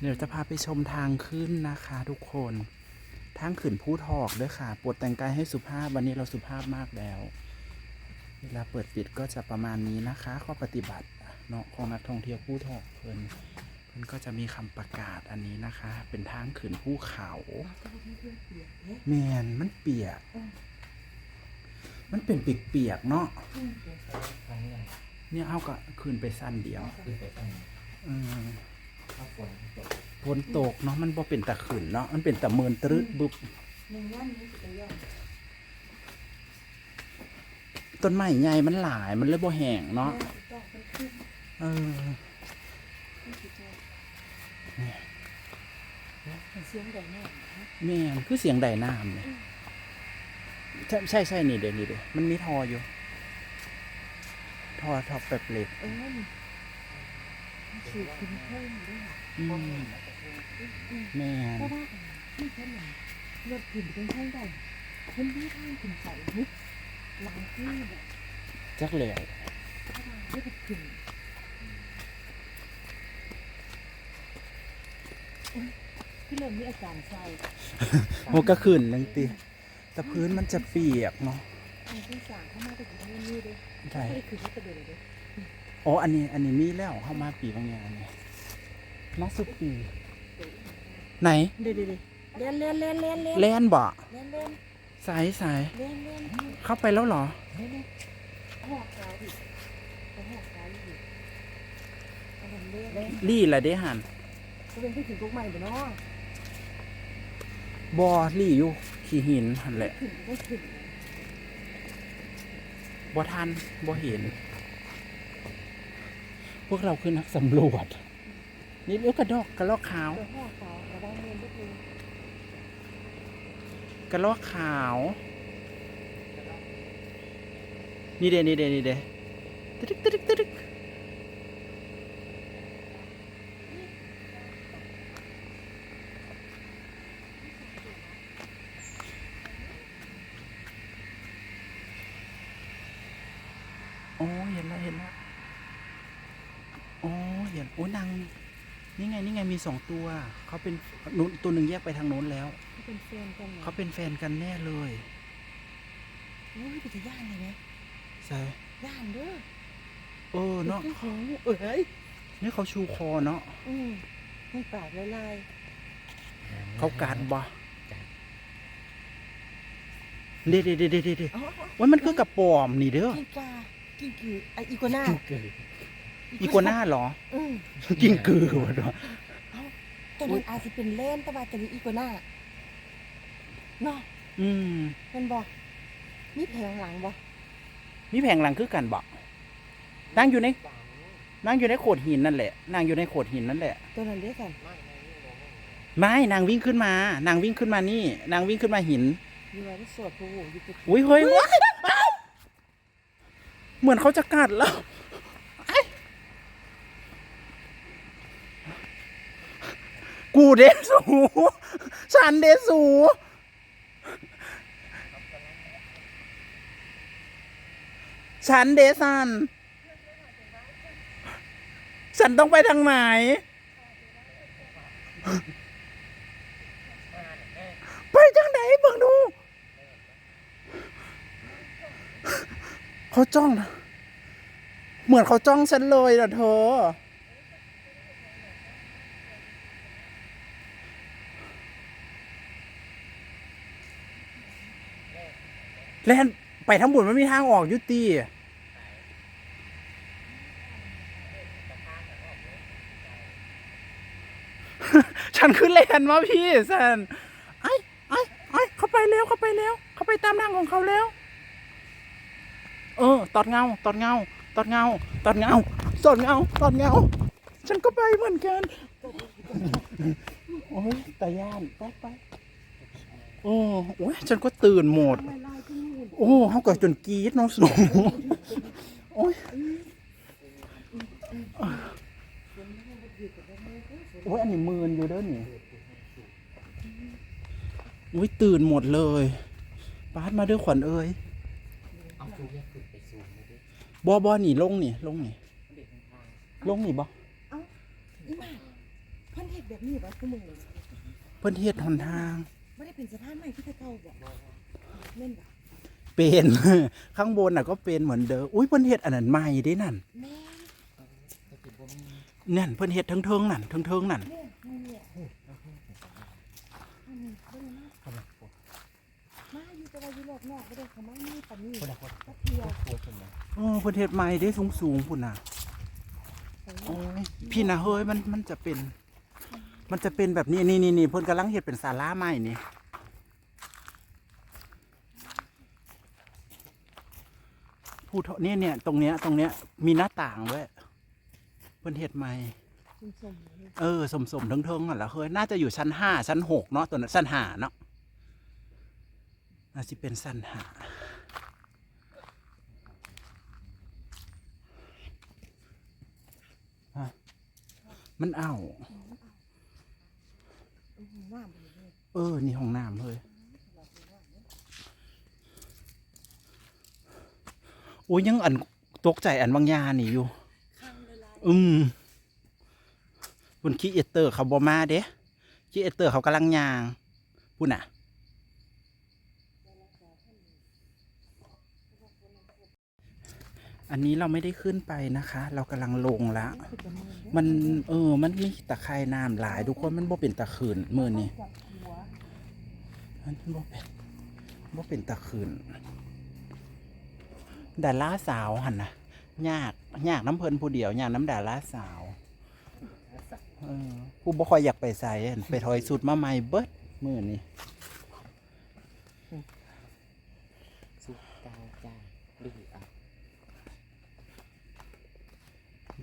เดี๋ยวจะพาไปชมทางขึ้นนะคะ ทุกคนทางขึ้นผู้ทอกด้วยค่ะโปรดแต่งกายให้สุภาพวันนี้เราสุภาพมากแล้ว เวลาเปิดปิดก็จะประมาณนี้นะคะข้อปฏิบัติเนาะของนักท่องเที่ยวผู้ทอกเพิ่นเพิ่นก็จะมีคำประกาศอันนี้นะคะ เป็นทางขึ้นภูเขาแมนมันเปียก มันเป็นเปียกๆเนาะครั้งนี้เนี่ยเอาก็ขึ้นไปสั้นเดียวคือไปตั้งเออข้าวฝนตกฝนตกเนาะมันบ่เป็นตะขึ้นเนาะมันเป็นตะเมินตรึดบุบหนึ่งวันนี้จะย่อมต้นไม้ใหญ่มันหลายมันเลยบ่แห้งเนาะต้องเป็นขึ้นเออขึ้นสิเจ้าเป็นเสียงใดแน่นะแม่นคือเสียงใดน้ำเนี่ยใช่ใช่ใช่นี่เดี๋ยวนี่เดี๋ยวมันมีทออยู่ทอทอแบบเหล็ก เออนี่ สูบขึ้นเพิ่มด้วยอืมแม่เพราะว่าที่เพิ่นน่ะรถขึ้นเป็นทางใดเพิ่นมีทางขึ้นไปนิดหลังที่แบบจักแหล้วถ้าทางที่ขึ้นคือเริ่มมีอาการใส่โหก็ขึ้นนึงติแต่พื้นมันจะเปียกเนาะที่สามเข้ามาไปถึงนี่นี่เลยใช่ไม่ได้ขึ้นที่กระโดดเลย อ๋ออันนี้ อันนี้มีแล้วเข้ามาปีบางอย่างอันนี้น่าสุดปี ไหนเดี๋ยวเดี๋ยวเล่นเล่นเล่นเล่นเล่นแล่นบ่เล่นเล่นสายสายเล่นเล่นเข้าไปแล้วเหรอเล่นเล่นหอกขาวอีกเอาหอกขาวอีกเอาผมเล่นเล่นลี่ละเด้หันก็เป็นผู้ถึงพวกใหม่เนาะบอลี่อยู่ขี่หินหันแหละถึงก็ถึงบ่ทันบ่เห็น พวกเราคือนักสำรวจ นี่เอ้กระดอกกระลอกขาวกขาวกระลอกขาว นี่เดนี่เดนี่เดตึ๊ดตึ๊ดตึ๊ดตึ๊ดโอ้เห็นแล้วเห็นแล้ว โอ้เห็นโอ้นางนี่ไงนี่ไงมีสองตัว เขาเป็นนู้นตัวหนึ่งแยกไปทางโน้นแล้ว เขาเป็นแฟนกันเหรอเขาเป็นแฟนกันแน่เลยโอ้ยเป็นจะย่านเลยไหมใช่ย่านเด้อเออเนาะเป็นของเอ้ยนี่เขาชูคอเนาะอืมให้ปากละลายเขากัดบ่เด็ดเด็ดเด็ดเด็ดเด็ดอ๋อว่ามันคือกระป๋อมนี่เด้อกิ้งกากิ้งกือไออีกัวน่าเกิด อีกัวน่าเหรอ อืมกินกือวะเนาะตัวนั้นอาจจะเป็นเล่นแต่ว่าตัวนี้อีกัวน่าเนาะอืมเป็นบอกมีแผงหลังบ่มีแผงหลังคือกันบ่นั่งอยู่ในนั่งอยู่ในโขดหินนั่นแหละนั่งอยู่ในโขดหินนั่นแหละ ตัวนั้นเด้อกันไม่นางวิ่งขึ้นมานางวิ่งขึ้นมานี่ นางวิ่งขึ้นมาหินอยู่ไว้ที่สวดผู้หูอยู่ที่อุ้ยเฮ้ยว้ายเหมือนเขาจะกัดแล้วไอ้ กูเดสู ฉันเดสู ฉันเดซัน ฉันต้องไปทางไหน ไปทางไหนเบิ่งดู เขาจ้องนะ เหมือนเขาจ้องฉันเลยนะเธอ แล่นไปทั้งบุญมันมีทางออกอยุติฉันขึ้นแลนมาพี่สันไอ้ไอ้ไอ้เขาไปแล้วเขาไปแล้ว เขาไปตามทางของเขาแล้ว เออ ตอดเงา ตอดเงา ตอดเงา ตอดเงา ตอดเงา ตอดเงา ฉันก็ไปเหมือนกัน โอ้ยตาย่านไปไป โอ้โอ้ยฉันก็ตื่นหมดทำไมลายที่นี่โอ้เขาก็จนกรีดเน้องสูงโอ้ยโอ้ยอันนี้มืนอยู่เด้อนี่อุ้ยตื่นหมดเลยปาดมาเด้อขวัญเอ้ยเอาซูมเนี่ยขึ้นไปซูมไม่ได้บอบอนี่ลงนี่ลงนี่เด็กทางลงนี่บออีหมาเพิ่นเฮ็ดแบบนี้บ่คือมึงเพิ่นเฮ็ดหนทาง ไม่ได้เป็นสะพานใหม่ที่เก่าบ่แม่นบ่เป็น ข้างบนน่ะก็เป็นเหมือนเดิมอุ้ยเพิ่นเฮ็ดอันนั้นใหม่เด้นั่นแม่แต่ติดบ่มีนั่นเพิ่นเฮ็ดเทิงๆนั่นเทิงๆนั่นแม่นี่เนี่ยอันนี้บ่ได้มาคนละคนมาอยู่แต่ว่าอยู่รอบนอกบ่ได้เข้ามานี่ปานนี้คนละคนก็เที่ยวครัวคนละโอ้เพิ่นเฮ็ดใหม่เด้สูงๆพุ่นน่ะไปโอ้ยพี่น่ะเฮ้ยมันมันจะเป็น มันจะเป็นแบบนี้นี่นี่นี่เพิ่นกำลังเฮ็ดเป็นศาลาใหม่นี่ผู้เฒ่าเนี่ยเนี่ยตรงเนี้ยตรงเนี้ยมีหน้าต่างด้วยเพิ่นเฮ็ดใหม่สุ่มๆเลยเออสมสมๆเทิงๆนั่นแหละเฮ้ยน่าจะอยู่ชั้นห้าชั้นหกเนาะตัวนั้นชั้นห้าเนาะน่าจะเป็นชั้นห้าฮะมันเอา อือน้ำบ่ได้ เออ นี่ห้องน้ำเฮ้ยโอ้ยยังอันตกใจอันบางยานี่อยู่ อืมบนคีเอเตอร์เขาบอมาเด้คีเอเตอร์เขากำลังยางพูดน่ะอันนี้เราไม่ได้ขึ้นไปนะคะ เรากำลังลงแล้วคือจะมันเออ มันมีตะไคร่น้ำหลายทุกคน มันบ่เป็นตะขืนมือนี่ มันบ่เป็นบ่เป็นตะขืนดาราสาวหันนะยากยากน้ำเพลินผู้เดียวยากน้ำดาราสาวเออผู้บ่ค่อยอยากไปใส่อั่นไปถอยสุดมาใหม่เบิดมือนี่สุกกาวจ้าดื้ออะ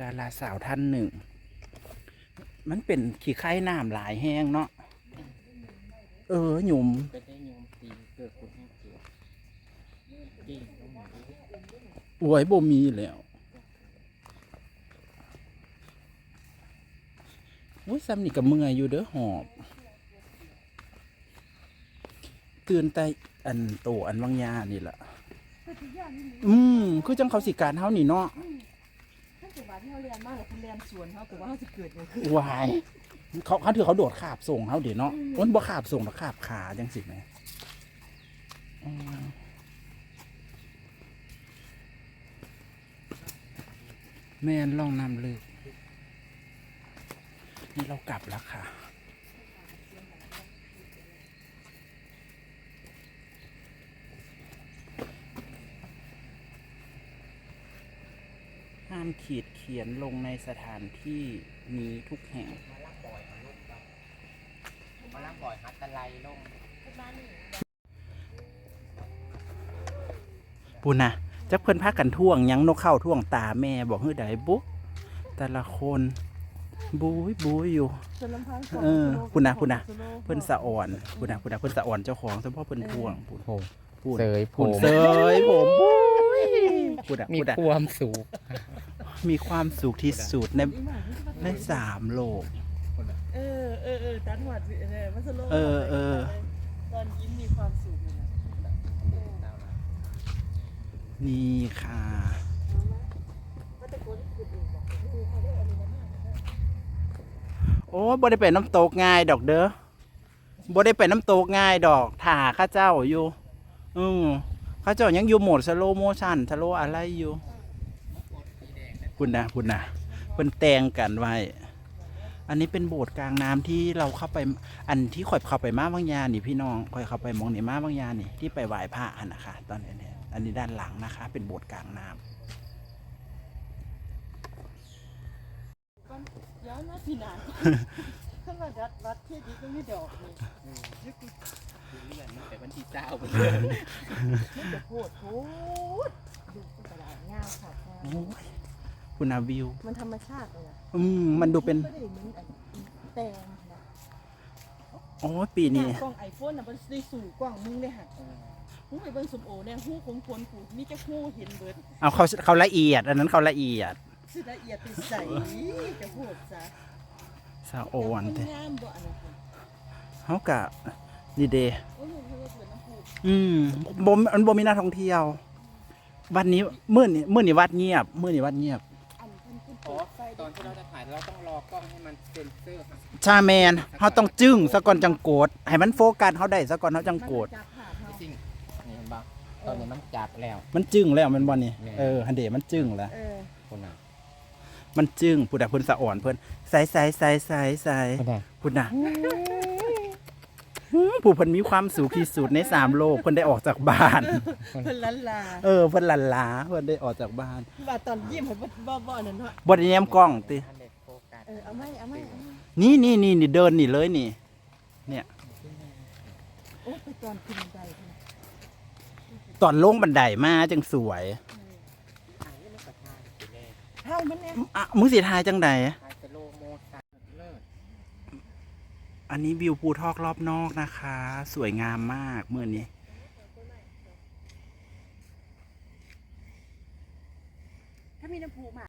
ดาราสาวท่านหนึ่ง มันเป็นขี้ไข่น้ำหลายแห้งเนาะ เออหยุ่มไปได้โยมตีเกิดคนให้เกี่ยวจริงต้องหมดเลยอวยบ่มีแล้วอุ้ยซ้ำนี่กับเมื่อยอยู่เด้อหอบ ตื่นแต่อันโตอันวังยานี่แหละแต่ทุกอย่างนี่อืมคือจังเขาสิการเฮานี่เนาะ ถ้าเกิดว่าที่เขาเรียนมากกว่าคนเรียนสวนเขาแต่ว่าเขาจะเกิดอย่างขึ้นวาย เขาเขาถือเขาโดดขาบส่งเขาเดี๋ยวเนาะมันบ่ขาบส่งหรอกขาบขาจังสิแหมอืมแม่นล่องน้ำลึกนี่เรากลับแล้วค่ะ ห้ามขีดเขียนลงในสถานที่นี้ทุกแห่ง มาล่างบ่อยมาลูกไป มาล่างบ่อยฮัตตะไลลงปุณนะจักเพิ่นพากันท่วงหยังนกเข้าท่วงตาแม่บอกเฮ้ยไดบุ๊แต่ละคนบุยบุยอยู่จนลำพังเออคุณน่ะคุณน่ะเพิ่นสะอ่อนปุณนะปุณนะเพิ่นสะอ่อนเจ้าของเฉพาะเพิ่นท่วงปุณโอ้พูดเสยผพูดมเสยผมบุยปุณนะมีปุณนะความสุขมีความสุขที่สุดในในสามโลกเอเออเออตันหวัดเออมันสโลว์เออเออ ตอนยิ้มมีความสุขเลยนะนี่ค่ะ โออื่นบอกดูเขาได้อะไรนะโอ้บ่ได้ไปน้ำตกง่ายดอกเด้อบ่ได้ไปน้ำตกง่ายดอกถ่าข้าเจ้าอยู่ อืมข้าเจ้ายังอยู่โหมดสโลโมชันสโลอะไรอยู่คุณนะคุณนะเพิ่นแต่งกันไว้ อันนี้เป็นโบสถ์กลางน้ำที่เราเข้าไปอันที่ข่อยเข้าไปมาบางยานี่พี่น้องข่อยเข้าไปมองนี่มาบางยานี่ที่ไปไหว้พระหันนะคะ ตอนนี้เนี่ยอันนี้ด้านหลังนะคะ เป็นโบสถ์กลางน้ำเดี๋ยวนะพี่นาถ้ามาดัดวัดที่ดีก็ไม่ดอกเลยเลื่อนตั้งแต่วันที่เจ้าไปมันจะโพดโพดดูกระดาษงามค่ะโอ้ย คุณนาวิว มันธรรมชาติเลยนะอืมมันดูเป็น ไม่ได้เหมือนอันแตงนะโอ้ยปีนี้กล้องไอโฟนน่ะมันได้สู่กล้องมึงเลยฮะหูไปเบิ่งสมโอเนี่ยหูคงควรกูมีจะหูเห็นเบิดเอาเขาเขาละเอียด อันนั้นเขาละเอียดสิละเอียดไปใส่จะพูดซะสะโอนแต่แต่งามบ่อันนั้นค่ะเขากะนี่เดโอ้ยเพิ่นว่าเปิดน้ำพุอืมบ่มมันบ่มีนักท่องเที่ยว วันนี้มื้อนี้มื้อนี้วัดเงียบมื้อนี้วัดเงียบ อันเพิ่นเพิ่นเปิดไฟตอนที่เราจะถ่ายเราต้องรอกล้องให้มันเซ็นเซอร์ครับชาแมนเขาต้องจึ้งซะก่อนจังโกดให้มันโฟกัสเขาได้ซะก่อนเขาจังโกดจับขาเขาจริงนี่เห็นปะตอนนี้มันจับแล้ว มันจึ้งแล้วแมันบ่นี่แม่นเออฮันเดมันจึ้งแล้ว เออคนน่ะมันจึ้งผู้ใดเพิ่นสะอ่อนเพิ่นใส่ใส่ใส่ใส่ใส่คนน่ะผู้น่ะหือ ผู้เพิ่นมีความสุขที่สุดในสามโลกเพิ่นได้ออกจากบ้าน เพิ่นลันลาเออเพิ่นหลันหลาเพิ่นได้ออกจากบ้านว่าตอนยิ้มให้บ่บ่บ่นั่นเนาะบ่ได้แนมกล้องติอันเด็ดโฟกัสเออเอาไหมเอาไหมเอาไหมนี่นี่นี่นี่เดินนี่เลยนี่ โอ้ไปตอนขึ้นบันไดพุ่นน่ะตอนลงบันไดมาจังสวยถ่ายไม่กระทายไปเลยเท่ามันเนี่ยอะมึงสิทายจังใดถ่ายสโลโมชั่นเลิศ อันนี้วิวภูทอกรอบนอกนะคะ สวยงามมากเมื่อนี้ถ้ามีน้ำพุมา